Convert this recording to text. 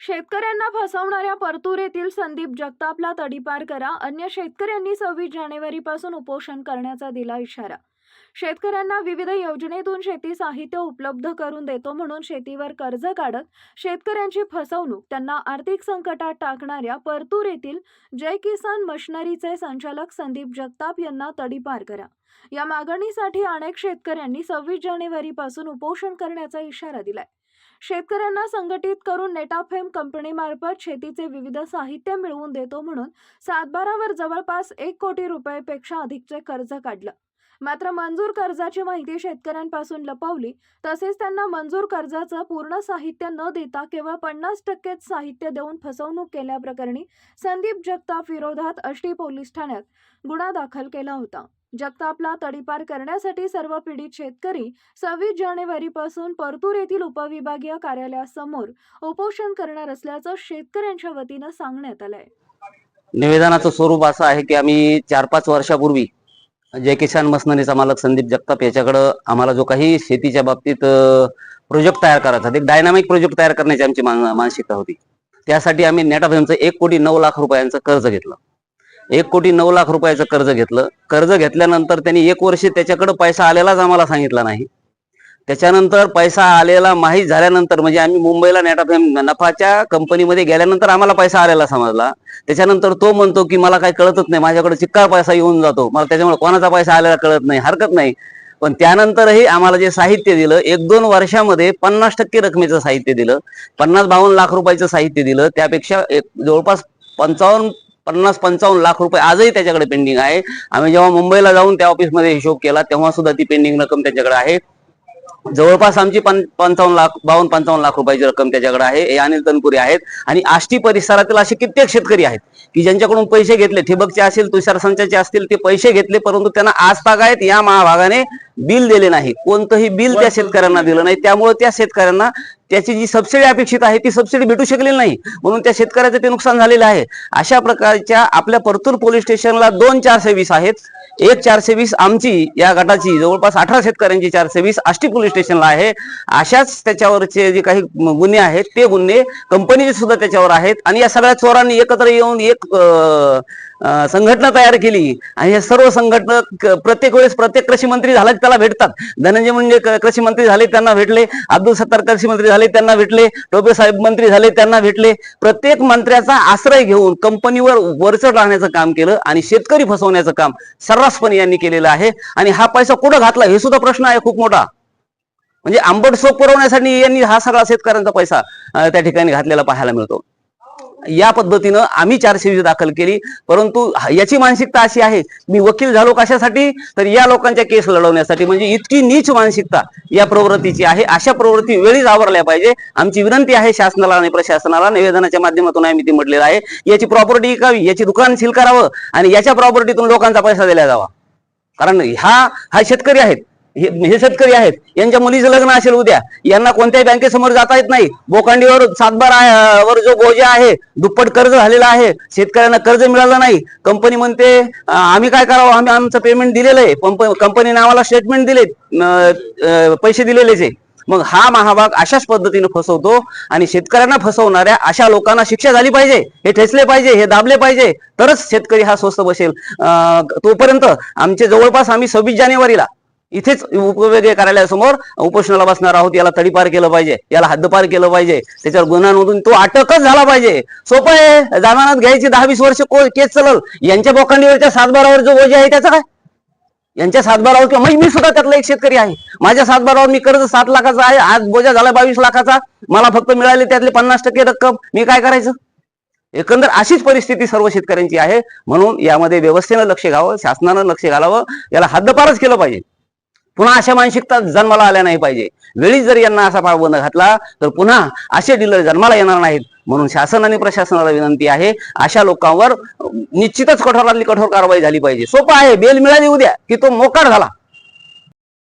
शेतकऱ्यांना फसवणाऱ्या परतूर येथील संदीप जगतापला तडीपार करा. अन्य शेतकऱ्यांनी सव्वीस जानेवारीपासून उपोषण करण्याचा दिला इशारा. शेतकऱ्यांना विविध योजनेतून शेती साहित्य उपलब्ध करून देतो म्हणून शेतीवर कर्ज काढत शेतकऱ्यांची फसवणूक त्यांना आर्थिक संकटात टाकणाऱ्या परतूर येथील जय किसान मशिनरीचे संचालक संदीप जगताप यांना तडीपार करा. या मागणीसाठी अनेक शेतकऱ्यांनी सव्वीस जानेवारीपासून उपोषण करण्याचा इशारा दिलाय. शेतकऱ्यांना संघटित करून नेटाफेम कंपनीमार्फत शेतीचे विविध साहित्य मिळवून देतो म्हणून सातबारावर जवळपास एक कोटी रुपयापेक्षा अधिकचे कर्ज काढलं. मात्र मंजूर कर्जाची माहिती शेतकऱ्यांपासून लपवली. तसेच त्यांना मंजूर कर्जाचं पूर्ण साहित्य न देता केवळ पन्नास टक्केच साहित्य देऊन फसवणूक केल्याप्रकरणी संदीप जगताप विरोधात अष्टी पोलीस ठाण्यात गुन्हा दाखल केला होता. जगतापला तडीपार करण्यासाठी सर्व पीडित शेतकरी सव्वीस जानेवारीपासून परतूर येथील उपविभागीय कार्यालयासमोर उपोषण करणार असल्याचं शेतकऱ्यांच्या वतीनं सांगण्यात आलंय. निवेदनाचं स्वरूप असं आहे की आम्ही चार पाच वर्षापूर्वी जय किसान मसनरीचा मालक संदीप जगताप याच्याकडं आम्हाला जो काही शेतीच्या बाबतीत प्रोजेक्ट तयार करायचा एक डायनामिक प्रोजेक्ट तयार करण्याची आमची मानसिकता होती. त्यासाठी आम्ही नेटाफेमचं एक कोटी नऊ लाख रुपयांचं कर्ज घेतलं. एक कोटी नऊ लाख रुपयाचं कर्ज घेतलं. कर्ज घेतल्यानंतर त्यांनी एक वर्ष त्याच्याकडे पैसा आलेलाच आम्हाला सांगितला नाही. त्याच्यानंतर पैसा आलेला माहीत झाल्यानंतर म्हणजे आम्ही मुंबईला नेटाफेम नफाच्या कंपनीमध्ये गेल्यानंतर आम्हाला पैसा आलेला समजला. त्याच्यानंतर तो म्हणतो की मला काही कळतच नाही. माझ्याकडे चिक्कार पैसा येऊन जातो. मला त्याच्यामुळे कोणाचा पैसा आलेला कळत नाही. हरकत नाही. पण त्यानंतरही आम्हाला जे साहित्य दिलं एक दोन वर्षामध्ये पन्नास टक्के रकमेचं साहित्य दिलं पन्नास बावन्न लाख रुपयाचं साहित्य दिलं. त्यापेक्षा एक जवळपास पंचावन्न पन्नास पंचावन्न लाख रुपये आजही त्याच्याकडे पेंडिंग आहे. आम्ही जेव्हा मुंबईला जाऊन त्या ऑफिसमध्ये हिशोब केला तेव्हा सुद्धा ती पेंडिंग रक्कम त्याच्याकडे आहे. जवळपास आमची पंचावन्न लाख बावन्न पंचावन्न लाख रुपयाची रक्कम त्याच्याकडे आहे. हे अनिल तनपुरे आहेत. आणि आष्टी परिसरातील असे कित्येक शेतकरी आहेत की ज्यांच्याकडून पैसे घेतले. ठिबकचे असतील तुषार संचाचे असतील ते पैसे घेतले परंतु त्यांना आज आहेत. या महाभागाने बिल दिले नाही. कोणतंही बिल त्या शेतकऱ्यांना दिलं नाही. त्यामुळे त्या शेतकऱ्यांना त्याची जी सबसिडी अपेक्षित आहे ती सबसिडी भेटू शकलेली नाही. म्हणून त्या शेतकऱ्याचं ते नुकसान झालेलं आहे. अशा प्रकारच्या आपल्या परतूर पोलीस स्टेशनला दोन चारशे वीस आहेत. एक चारशे वीस आमची या गटाची जवळपास अठरा शेतकऱ्यांची चारशे वीस आष्टी पोलीस स्टेशनला आहे. अशाच त्याच्यावरचे जे काही गुन्हे आहेत ते गुन्हे कंपनीचे सुद्धा त्याच्यावर आहेत. आणि या सगळ्या चोरांनी एकत्र येऊन एक संघटना तयार केली. आणि हे सर्व संघटना प्रत्येक वेळेस प्रत्येक कृषी मंत्री झाला की त्याला भेटतात. धनंजय मुंडे कृषी मंत्री झाले त्यांना भेटले. अब्दुल सत्तार कृषी मंत्री झाले त्यांना भेटले. टोपे साहेब मंत्री झाले त्यांना भेटले. प्रत्येक मंत्र्याचा आश्रय घेऊन कंपनीवर वरचढ राहण्याचं काम केलं आणि शेतकरी फसवण्याचं काम सर्रासपणे यांनी केलेलं आहे. आणि हा पैसा कुठं घातला? हे सुद्धा प्रश्न आहे खूप मोठा. म्हणजे आंबट सोप पुरवण्यासाठी यांनी हा सगळा शेतकऱ्यांचा पैसा त्या ठिकाणी घातलेला पाहायला मिळतो. या पद्धतीनं आम्ही चारशे वीस दाखल केली. परंतु याची मानसिकता अशी आहे मी वकील झालो कशासाठी? तर या लोकांच्या केस लढवण्यासाठी. म्हणजे इतकी नीच मानसिकता या प्रवृत्तीची आहे. अशा प्रवृत्ती वेळीच आवरल्या पाहिजे. आमची विनंती आहे शासनाला आणि प्रशासनाला निवेदनाच्या माध्यमातून आम्ही ती म्हटलेलं आहे. याची प्रॉपर्टी विकावी याची दुकान सील करावं आणि याच्या प्रॉपर्टीतून लोकांचा पैसा दिला जावा. कारण हा हा शेतकरी आहेत. हे हे शेतकरी आहेत. यांच्या मुलीचं लग्न असेल उद्या. यांना कोणत्याही बँकेसमोर जाता येत नाही. बोकांडीवर सातबार वर जो बोजा आहे दुप्पट कर्ज झालेला आहे. शेतकऱ्यांना कर्ज मिळालं नाही. कंपनी म्हणते आम्ही काय करावं? आम्ही आमचं पेमेंट दिलेलं आहे. पंप- कंपनीने आम्हाला स्टेटमेंट दिले पैसे दिलेलेच आहे. मग हा महाभाग अशाच पद्धतीने फसवतो आणि शेतकऱ्यांना फसवणाऱ्या अशा लोकांना शिक्षा झाली पाहिजे हे ठेचले पाहिजे हे दाबले पाहिजे. तरच शेतकरी हा स्वस्त बसेल. अं, तोपर्यंत आमचे जवळपास आम्ही सव्वीस जानेवारीला इथेच उपवेगीय कार्यालयासमोर उपोषणाला बसणार आहोत. याला तडीपार केलं पाहिजे. याला हद्दपार केलं पाहिजे. त्याच्यावर गुन्हा नोंदून तो अटकच झाला पाहिजे. सोपं आहे. जामानात घ्यायची दहा वीस वर्ष को- केस चालल. यांच्या बोकांडीवरच्या सातबारावर जो ओझे आहे त्याचा काय? यांच्या सातबारावर किंवा म्हणजे मी सुद्धा त्यातला एक शेतकरी आहे. माझ्या सातबारावर मी कर्ज सात लाखाचा आहे. आज बोजा झाला बावीस लाखाचा. मला फक्त मिळाले त्यातले पन्नास टक्के रक्कम. मी काय करायचं? एकंदर अशीच परिस्थिती सर्व शेतकऱ्यांची आहे. म्हणून यामध्ये व्यवस्थेनं लक्ष घ्यावं शासनानं लक्ष घालावं. याला हद्दपारच केलं पाहिजे. पुन्हा अशा मानसिकता जन्माला आल्या नाही पाहिजे. वेळीच जर यांना असा पाळबंद घातला तर पुन्हा असे डीलर जन्माला येणार नाहीत. म्हणून शासन आणि प्रशासनाला विनंती आहे अशा लोकांवर निश्चितच कठोरातली कठोर कारवाई झाली पाहिजे. सोपं आहे बेल मिळाली उद्या की तो मोकाट झाला.